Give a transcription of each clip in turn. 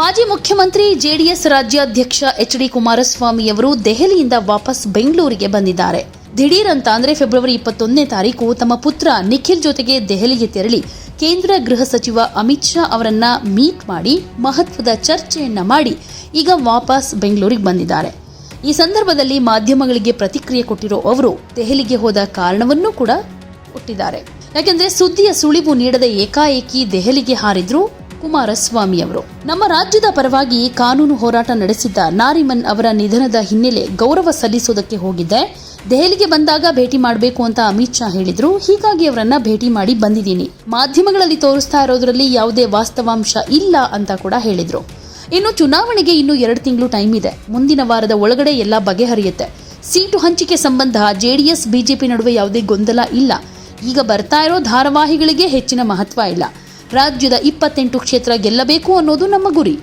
ಮಾಜಿ ಮುಖ್ಯಮಂತ್ರಿ ಜೆಡಿಎಸ್ ರಾಜ್ಯಾಧ್ಯಕ್ಷ ಎಚ್ ಡಿ ಕುಮಾರಸ್ವಾಮಿಯವರು ದೆಹಲಿಯಿಂದ ವಾಪಸ್ ಬೆಂಗಳೂರಿಗೆ ಬಂದಿದ್ದಾರೆ. ದಿಢೀರ್ ಅಂತ ಅಂದ್ರೆ ಫೆಬ್ರವರಿ ಇಪ್ಪತ್ತೊಂದನೇ ತಾರೀಕು ತಮ್ಮ ಪುತ್ರ ನಿಖಿಲ್ ಜೊತೆಗೆ ದೆಹಲಿಗೆ ತೆರಳಿ ಕೇಂದ್ರ ಗೃಹ ಸಚಿವ ಅಮಿತ್ ಶಾ ಅವರನ್ನ ಮೀಟ್ ಮಾಡಿ ಮಹತ್ವದ ಚರ್ಚೆಯನ್ನ ಮಾಡಿ ಈಗ ವಾಪಸ್ ಬೆಂಗಳೂರಿಗೆ ಬಂದಿದ್ದಾರೆ. ಈ ಸಂದರ್ಭದಲ್ಲಿ ಮಾಧ್ಯಮಗಳಿಗೆ ಪ್ರತಿಕ್ರಿಯೆ ಕೊಟ್ಟಿರೋ ಅವರು ದೆಹಲಿಗೆ ಹೋದ ಕಾರಣವನ್ನೂ ಕೂಡ ಕೊಟ್ಟಿದ್ದಾರೆ. ಯಾಕೆಂದ್ರೆ ಸುದ್ದಿಯ ಸುಳಿವು ನೀಡದೆ ಏಕಾಏಕಿ ದೆಹಲಿಗೆ ಹಾರಿದ್ರು ಕುಮಾರಸ್ವಾಮಿ ಅವರು. ನಮ್ಮ ರಾಜ್ಯದ ಪರವಾಗಿ ಕಾನೂನು ಹೋರಾಟ ನಡೆಸಿದ್ದ ನಾರಿಮನ್ ಅವರ ನಿಧನದ ಹಿನ್ನೆಲೆ ಗೌರವ ಸಲ್ಲಿಸೋದಕ್ಕೆ ಹೋಗಿದ್ದೆ. ದೆಹಲಿಗೆ ಬಂದಾಗ ಭೇಟಿ ಮಾಡಬೇಕು ಅಂತ ಅಮಿತ್ ಶಾ ಹೇಳಿದ್ರು. ಹೀಗಾಗಿ ಅವರನ್ನ ಭೇಟಿ ಮಾಡಿ ಬಂದಿದ್ದೀನಿ. ಮಾಧ್ಯಮಗಳಲ್ಲಿ ತೋರಿಸ್ತಾ ಇರೋದ್ರಲ್ಲಿ ಯಾವುದೇ ವಾಸ್ತವಾಂಶ ಇಲ್ಲ ಅಂತ ಕೂಡ ಹೇಳಿದ್ರು. ಇನ್ನು ಚುನಾವಣೆಗೆ ಇನ್ನು ಎರಡು ತಿಂಗಳು ಟೈಮ್ ಇದೆ. ಮುಂದಿನ ವಾರದ ಒಳಗಡೆ ಎಲ್ಲ ಬಗೆಹರಿಯುತ್ತೆ. ಸೀಟು ಹಂಚಿಕೆ ಸಂಬಂಧ ಜೆಡಿಎಸ್, ಬಿಜೆಪಿ ನಡುವೆ ಯಾವುದೇ ಗೊಂದಲ ಇಲ್ಲ. ಈಗ ಬರ್ತಾ ಇರೋ ಧಾರಾವಾಹಿಗಳಿಗೆ ಹೆಚ್ಚಿನ ಮಹತ್ವ ಇಲ್ಲ. ರಾಜ್ಯದ ಇಪ್ಪತ್ತೆಂಟು ಕ್ಷೇತ್ರ ಗೆಲ್ಲಬೇಕು ಅನ್ನೋದು ನಮ್ಮ ಗುರಿ.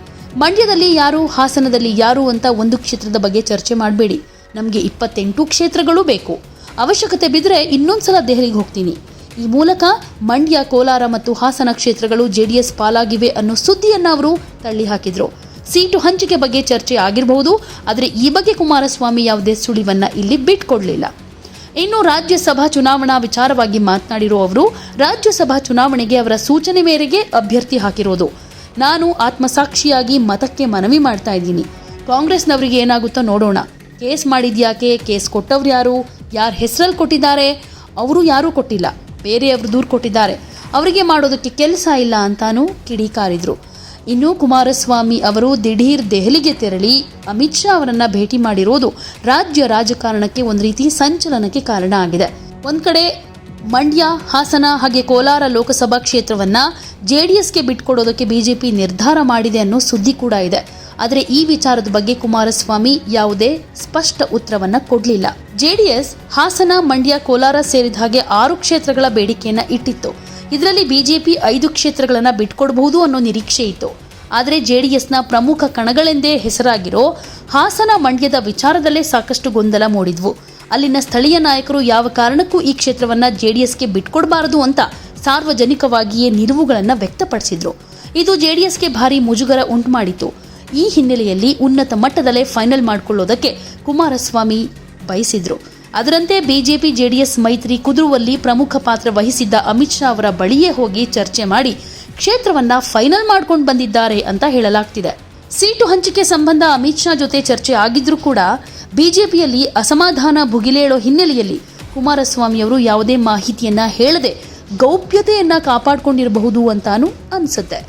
ಮಂಡ್ಯದಲ್ಲಿ ಯಾರು, ಹಾಸನದಲ್ಲಿ ಯಾರು ಅಂತ ಒಂದು ಕ್ಷೇತ್ರದ ಬಗ್ಗೆ ಚರ್ಚೆ ಮಾಡಬೇಡಿ. ನಮಗೆ ಇಪ್ಪತ್ತೆಂಟು ಕ್ಷೇತ್ರಗಳು ಬೇಕು. ಅವಶ್ಯಕತೆ ಬಿದ್ದರೆ ಇನ್ನೊಂದ್ಸಲ ದೆಹಲಿಗೆ ಹೋಗ್ತೀನಿ. ಈ ಮೂಲಕ ಮಂಡ್ಯ, ಕೋಲಾರ ಮತ್ತು ಹಾಸನ ಕ್ಷೇತ್ರಗಳು ಜೆಡಿಎಸ್ ಪಾಲಾಗಿವೆ ಅನ್ನೋ ಸುದ್ದಿಯನ್ನು ಅವರು ತಳ್ಳಿ ಹಾಕಿದ್ರು. ಸೀಟು ಹಂಚಿಕೆ ಬಗ್ಗೆ ಚರ್ಚೆ ಆಗಿರಬಹುದು, ಆದರೆ ಈ ಬಗ್ಗೆ ಕುಮಾರಸ್ವಾಮಿ ಯಾವುದೇ ಸುಳಿವನ್ನು ಇಲ್ಲಿ ಬಿಟ್ಕೊಡ್ಲಿಲ್ಲ. ಇನ್ನು ರಾಜ್ಯಸಭಾ ಚುನಾವಣಾ ವಿಚಾರವಾಗಿ ಮಾತನಾಡಿರುವ ಅವರು, ರಾಜ್ಯಸಭಾ ಚುನಾವಣೆಗೆ ಅವರ ಸೂಚನೆ ಮೇರೆಗೆ ಅಭ್ಯರ್ಥಿ ಹಾಕಿರೋದು. ನಾನು ಆತ್ಮಸಾಕ್ಷಿಯಾಗಿ ಮತಕ್ಕೆ ಮನವಿ ಮಾಡ್ತಾ ಇದ್ದೀನಿ. ಕಾಂಗ್ರೆಸ್ನವರಿಗೆ ಏನಾಗುತ್ತೋ ನೋಡೋಣ. ಕೇಸ್ ಮಾಡಿದ್ಯಾಕೆ? ಕೇಸ್ ಕೊಟ್ಟವ್ರು ಯಾರು? ಯಾರ ಹೆಸರಲ್ಲಿ ಕೊಟ್ಟಿದ್ದಾರೆ? ಅವರು ಯಾರೂ ಕೊಟ್ಟಿಲ್ಲ. ಬೇರೆಯವರು ದೂರು ಕೊಟ್ಟಿದ್ದಾರೆ. ಅವರಿಗೆ ಮಾಡೋದಕ್ಕೆ ಕೆಲಸ ಇಲ್ಲ ಅಂತಾನು ಕಿಡಿಕಾರಿದ್ರು. ಇನ್ನು ಕುಮಾರಸ್ವಾಮಿ ಅವರು ದಿಢೀರ್ ದೆಹಲಿಗೆ ತೆರಳಿ ಅಮಿತ್ ಶಾ ಅವರನ್ನ ಭೇಟಿ ಮಾಡಿರೋದು ರಾಜ್ಯ ರಾಜಕಾರಣಕ್ಕೆ ಒಂದು ರೀತಿ ಸಂಚಲನಕ್ಕೆ ಕಾರಣ ಆಗಿದೆ. ಒಂದ್ ಕಡೆ ಮಂಡ್ಯ, ಹಾಸನ ಹಾಗೆ ಕೋಲಾರ ಲೋಕಸಭಾ ಕ್ಷೇತ್ರವನ್ನ ಎಸ್ಗೆ ಬಿಟ್ಕೊಡೋದಕ್ಕೆ ಬಿಜೆಪಿ ನಿರ್ಧಾರ ಮಾಡಿದೆ ಅನ್ನೋ ಸುದ್ದಿ ಕೂಡ ಇದೆ. ಆದರೆ ಈ ವಿಚಾರದ ಬಗ್ಗೆ ಕುಮಾರಸ್ವಾಮಿ ಯಾವುದೇ ಸ್ಪಷ್ಟ ಉತ್ತರವನ್ನ ಕೊಡಲಿಲ್ಲ. ಜೆಡಿಎಸ್, ಹಾಸನ, ಮಂಡ್ಯ, ಕೋಲಾರ ಸೇರಿದ ಹಾಗೆ ಆರು ಕ್ಷೇತ್ರಗಳ ಬೇಡಿಕೆಯನ್ನ ಇಟ್ಟಿತ್ತು. ಇದರಲ್ಲಿ ಬಿಜೆಪಿ ಐದು ಕ್ಷೇತ್ರಗಳನ್ನ ಬಿಟ್ಕೊಡಬಹುದು ಅನ್ನೋ ನಿರೀಕ್ಷೆ ಇತ್ತು. ಆದರೆ ಜೆಡಿಎಸ್ನ ಪ್ರಮುಖ ಕಣಗಳೆಂದೇ ಹೆಸರಾಗಿರೋ ಹಾಸನ ಮಂಡ್ಯದ ವಿಚಾರದಲ್ಲೇ ಸಾಕಷ್ಟು ಗೊಂದಲ ಮೂಡಿದ್ವು. ಅಲ್ಲಿನ ಸ್ಥಳೀಯ ನಾಯಕರು ಯಾವ ಕಾರಣಕ್ಕೂ ಈ ಕ್ಷೇತ್ರವನ್ನ ಜೆಡಿಎಸ್ಗೆ ಬಿಟ್ಕೊಡಬಾರದು ಅಂತ ಸಾರ್ವಜನಿಕವಾಗಿಯೇ ನಿಲುವುಗಳನ್ನು ವ್ಯಕ್ತಪಡಿಸಿದ್ರು. ಇದು ಜೆಡಿಎಸ್ಗೆ ಭಾರಿ ಮುಜುಗರ ಉಂಟುಮಾಡಿತು ಈ ಹಿನ್ನೆಲೆಯಲ್ಲಿ ಉನ್ನತ ಮಟ್ಟದಲ್ಲೇ ಫೈನಲ್ ಮಾಡಿಕೊಳ್ಳೋದಕ್ಕೆ ಕುಮಾರಸ್ವಾಮಿ ಬಯಸಿದ್ರು. ಅದರಂತೆ ಬಿಜೆಪಿ ಜೆಡಿಎಸ್ ಮೈತ್ರಿ ಕುದುರುವಲ್ಲಿ ಪ್ರಮುಖ ಪಾತ್ರ ವಹಿಸಿದ್ದ ಅಮಿತ್ ಶಾ ಅವರ ಬಳಿಯೇ ಹೋಗಿ ಚರ್ಚೆ ಮಾಡಿ ಕ್ಷೇತ್ರವನ್ನ ಫೈನಲ್ ಮಾಡ್ಕೊಂಡು ಬಂದಿದ್ದಾರೆ ಅಂತ ಹೇಳಲಾಗ್ತಿದೆ. ಸೀಟು ಹಂಚಿಕೆ ಸಂಬಂಧ ಅಮಿತ್ ಶಾ ಜೊತೆ ಚರ್ಚೆ ಆಗಿದ್ರೂ ಕೂಡ ಬಿಜೆಪಿಯಲ್ಲಿ ಅಸಮಾಧಾನ ಭುಗಿಲೇಳೋ ಹಿನ್ನೆಲೆಯಲ್ಲಿ ಕುಮಾರಸ್ವಾಮಿ ಅವರು ಯಾವುದೇ ಮಾಹಿತಿಯನ್ನ ಹೇಳದೆ ಗೌಪ್ಯತೆಯನ್ನ ಕಾಪಾಡಿಕೊಂಡಿರಬಹುದು ಅಂತಾನೂ ಅನ್ಸುತ್ತೆ.